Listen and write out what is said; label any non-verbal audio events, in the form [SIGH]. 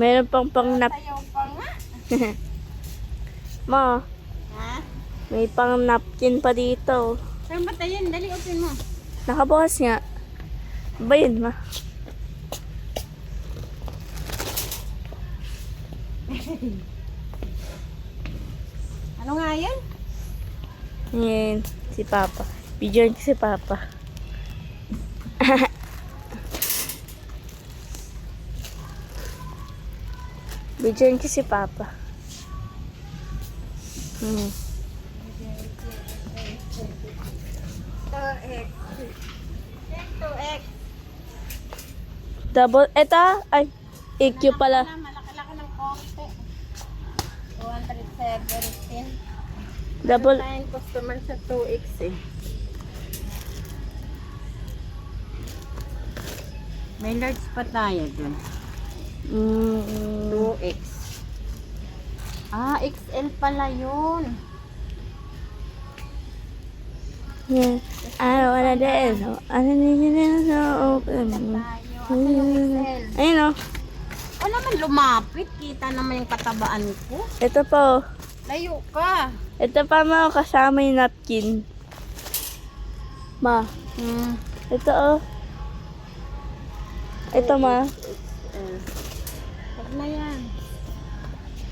Meron pang pang nap... Ma, [LAUGHS] Ha? may pang napkin pa dito. Saan ba tayo? Dali, open mo. Nakabukas nga. Ba yun, ma? [LAUGHS] Ano nga yan? Yan, si Papa. Video ko si Papa. Video ko si Papa. Hmm. 2x. 2x. Double, eto, ay, EQ pala. Malaki-laki ng konti. 217. Double, Tayong customer sa 2x eh. May large pa tayo dun. mm, 2x. XL pala yun. yeah. I wanna dance. Ano open. Tayo. Asa yung XL? Ayun o. O naman lumapit. Kita naman yung katabaan ko. Ito po. Layo ka. Ito pa mo kasama yung napkin. Ma, Hmm. ito oh. Ito ma. Huwag na yan.